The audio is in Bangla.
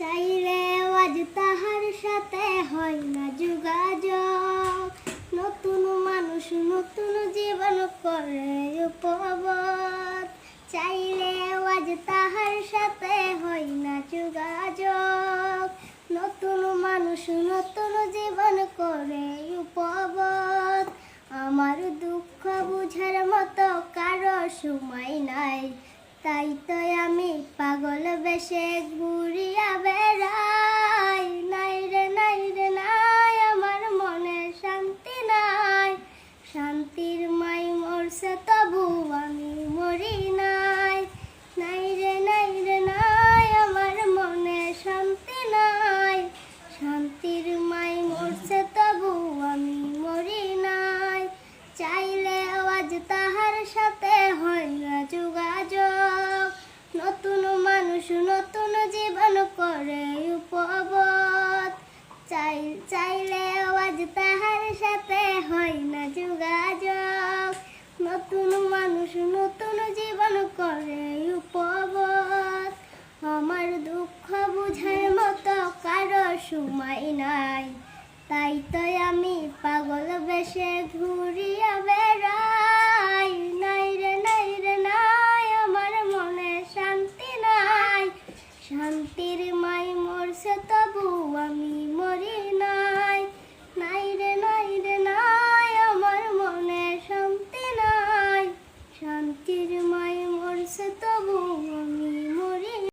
চাইলে আজ তাহার সাথে হয় না যোগাযোগ। নতুন মানুষ নতুন জীবন করে উপবোধ চাইলে আজ তাহার সাথে হয় না যোগাযোগ। নতুন মানুষ নতুন জীবন করে উপবোধ আমার দুঃখ বুঝার মতো কারও সময় নাই। তাই তো আমি পাগল বেশে মরছে তবু আমি মরি নাই। নাই রে নাই রে, নাই, আমার মনে শান্তি নাই। শান্তির মাই মরছে তবু আমি মরি নাই। চাইলে আজ তাহার সাথে হয় না যোগাযোগ। নতুন মানুষ নতুন জীবন করে উপবোধ আমার দুঃখ বুঝার মতো কারও সময় নাই। তাই তো আমি পাগল বেশে ঘুরিয়া বেড়াই। নাই রে নাই রে, নাই, আমার মনে শান্তি নাই। শান্তির মাই মরছে তবু আমি মরি নাই। নাই রে নাই রে, নাই, আমার মনে শান্তি নাই। শান্তির মাই মরছে তবু